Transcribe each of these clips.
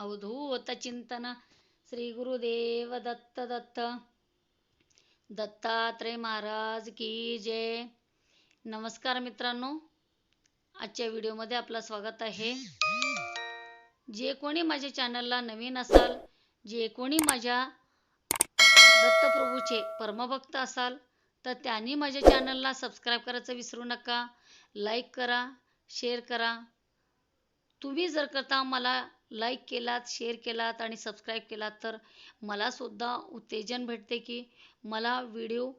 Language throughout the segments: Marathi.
अवधूत चिंतन श्री गुरुदेव दत्त दत्त दत्तात्रय महाराज की जय नमस्कार मित्रांनो आजच्या व्हिडिओमध्ये आपलं स्वागत आहे जे कोणी माझ्या चॅनलला नवीन असाल जे कोणी माझ्या दत्तप्रभूचे परमभक्त असाल तर त्यांनी माझ्या चॅनलला सबस्क्राईब करायचं विसरू नका लाईक करा शेअर करा तुम्ही जर करता मला लाईक केलात शेअर केलात आणि सबस्क्राईब केलात. तर मलासुद्धा उत्तेजन भेटते की मला व्हिडिओ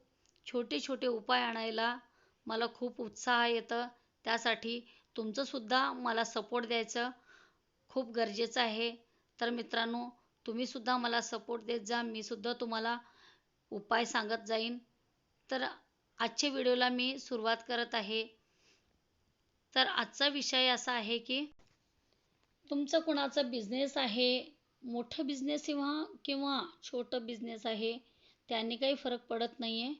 छोटे छोटे उपाय आणायला मला खूप उत्साह येतं. त्यासाठी तुमचंसुद्धा मला सपोर्ट द्यायचं खूप गरजेचं आहे. तर मित्रांनो तुम्हीसुद्धा मला सपोर्ट देत जा. मीसुद्धा तुम्हाला उपाय सांगत जाईन. तर आजच्या व्हिडिओला मी सुरुवात करत आहे. तर आजचा विषय असा आहे की तुमचं कुणाचा बिझनेस आहे? मोठं बिझनेस किंवा किंवा छोटं बिझनेस आहे? त्याने काही फरक पडत नाही आहे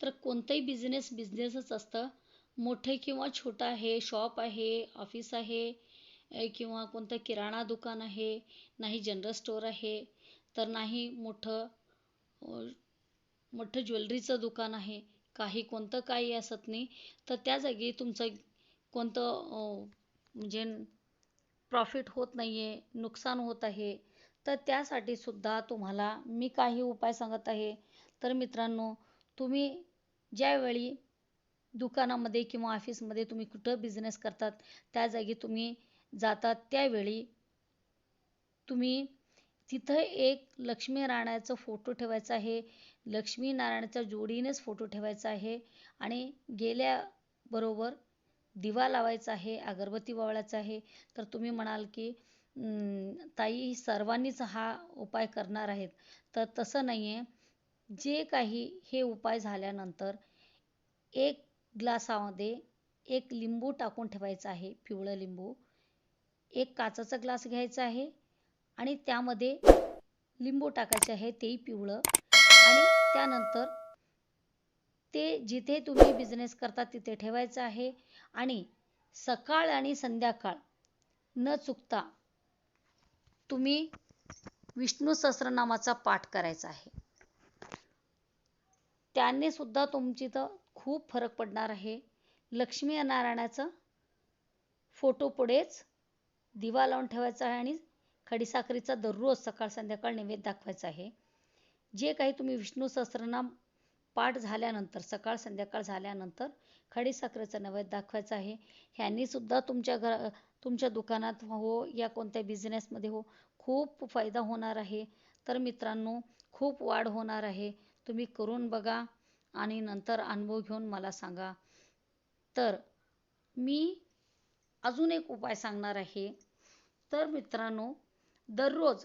तर कोणतंही बिझनेस बिझनेसच असतं. मोठे किंवा छोटं आहे शॉप आहे ऑफिस आहे किंवा कोणतं किराणा दुकान आहे नाही जनरल स्टोअर आहे तर नाही मोठं मोठं ज्वेलरीचं दुकान आहे काही कोणतं काही असत नाही. तर त्या जागी तुमचं कोणतं म्हणजे प्रॉफिट होत नाही आहे नुकसान होत आहे तर त्यासाठी सुद्धा तुम्हाला मी काही उपाय सांगत आहे. तर मित्रांनो तुम्ही ज्यावेळी दुकानामध्ये किंवा ऑफिसमध्ये तुम्ही कुठं बिझनेस करतात त्या जागी तुम्ही जातात त्यावेळी तुम्ही तिथं एक लक्ष्मीनारायणाचं फोटो ठेवायचा आहे. लक्ष्मीनारायणाच्या जोडीनेच फोटो ठेवायचा आहे. आणि गेल्याबरोबर दिवा लावायचा आहे अगरबत्ती वावळायचा आहे तर तुम्ही म्हणाल की ताई सर्वांनीच हा उपाय करणार आहेत. तर तसं नाही आहे जे काही हे उपाय झाल्यानंतर एक ग्लासामध्ये एक लिंबू टाकून ठेवायचं आहे पिवळं लिंबू. एक काचाचा ग्लास घ्यायचा आहे आणि त्यामध्ये लिंबू टाकायचे आहे तेही पिवळं. आणि त्यानंतर ते जिथे तुम्ही बिझनेस करता तिथे ठेवायचं आहे. आणि सकाळ आणि संध्याकाळ न चुकता तुम्ही विष्णू सहस्रनामाचा पाठ करायचा आहे. त्याने सुद्धा तुमची तर खूप फरक पडणार आहे. लक्ष्मी नारायणाचं फोटो पुढेच दिवा लावून ठेवायचा आहे आणि खडीसाखरीचा दररोज सकाळ संध्याकाळ नैवेद्य दाखवायचा आहे. जे काही तुम्ही विष्णू सहस्रनाम पाठ झाल्यानंतर सकाळ संध्याकाळ झाल्यानंतर खडीसाखरेचा नैवेद्य दाखवायचा आहे. ह्यांनी सुद्धा तुमच्या घर तुमच्या दुकानात हो या कोणत्या बिझनेसमध्ये हो खूप फायदा होणार आहे. तर मित्रांनो खूप वाढ होणार आहे. तुम्ही करून बघा आणि नंतर अनुभव घेऊन मला सांगा. तर मी अजून एक उपाय सांगणार आहे. तर मित्रांनो दररोज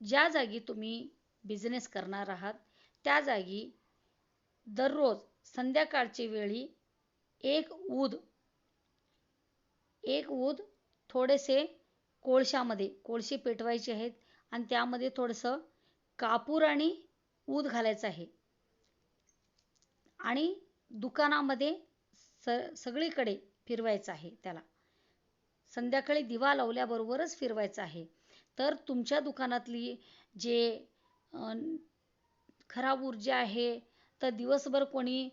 ज्या जागी तुम्ही बिझनेस करणार आहात त्या जागी दररोज संध्याकाळची वेळी एक ऊद एक ऊद थोडेसे कोळशामध्ये कोळसे पेटवायचे आहेत आणि त्यामध्ये थोडंसं कापूर आणि ऊद घालायचं आहे. आणि दुकानामध्ये स सगळीकडे फिरवायचं आहे त्याला. संध्याकाळी दिवा लावल्याबरोबरच फिरवायचं आहे. तर तुमच्या दुकानातली जे खराब ऊर्जा आहे तर दिवसभर कोणी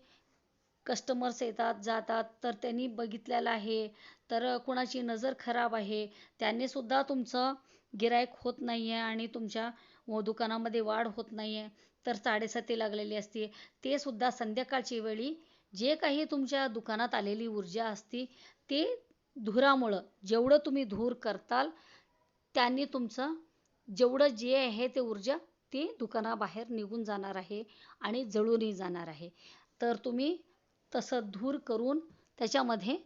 कस्टमर्स येतात जातात तर त्यांनी बघितलेलं आहे. तर कोणाची नजर खराब आहे त्यांनीसुद्धा तुमचं गिऱ्हाईक होत नाही आहे आणि तुमच्या दुकानामध्ये वाढ होत नाही आहे तर साडेसाती लागलेली असते. ते सुद्धा संध्याकाळची वेळी जे काही तुमच्या दुकानात आलेली ऊर्जा असते ते धुरामुळं जेवढं तुम्ही धूर करताल त्यांनी तुमचं जेवढं जे आहे ते ऊर्जा ती दुकानाबाहेर निघून जाणार आहे आणि जळूनही जाणार आहे. तर तुम्ही तसं धूर करून त्याच्यामध्ये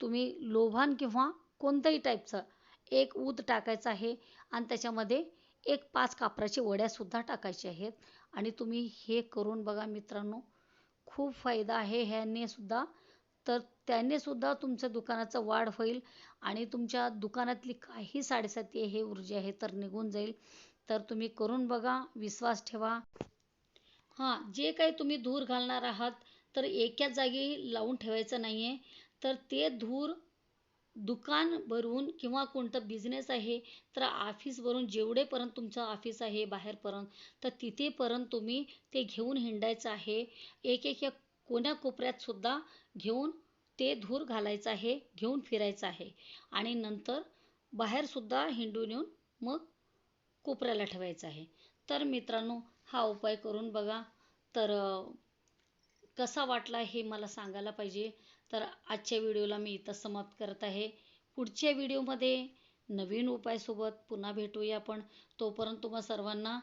तुम्ही लोभान किंवा कोणत्याही टाईपचं एक ऊद टाकायचं आहे आणि त्याच्यामध्ये एक पाच कापराची वड्यासुद्धा टाकायच्या आहेत. आणि तुम्ही हे करून बघा मित्रांनो खूप फायदा आहे ह्याने सुद्धा. तर त्याने सुद्धा तुमच्या दुकानाचं वाढ होईल आणि तुमच्या दुकानातली काही साडेसाती हे ऊर्जा आहे तर निघून जाईल. तर तुम्ही करून बघा विश्वास ठेवा. हां जे काही तुम्ही धूर घालणार आहात तर एकाच जागी लावून ठेवायचं नाही आहे तर ते धूर दुकान भरून किंवा कोणतं बिझनेस आहे तर ऑफिसवरून जेवढेपर्यंत तुमचं ऑफिस आहे बाहेरपर्यंत तर तिथेपर्यंत तुम्ही ते घेऊन हिंडायचं आहे. एक एक कोण्या कोपऱ्यात सुद्धा घेऊन ते धूर घालायचं आहे घेऊन फिरायचं आहे. आणि नंतर बाहेरसुद्धा हिंडून येऊन मग कोपऱ्याला ठेवायचं आहे. तर मित्रांनो हा उपाय करून बघा. तर कसा वाटला हे मला सांगायला पाहिजे. तर आजच्या व्हिडिओला मी इथं समाप्त करत आहे. पुढच्या व्हिडिओमध्ये नवीन उपायसोबत पुन्हा भेटूया आपण. तोपर्यंत तुम्हा सर्वांना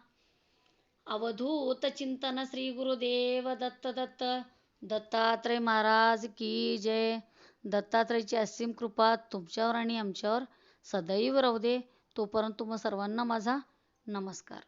अवधूत चिंतन श्री गुरुदेव दत्त दत्त. दत्तात्रय महाराज की जय. दत्तात्रयची असीम कृपा तुमच्यावर आणि आमच्यावर सदैव राहू दे. तोपर्यंत तुम्हा सर्वांना माझा नमस्कार.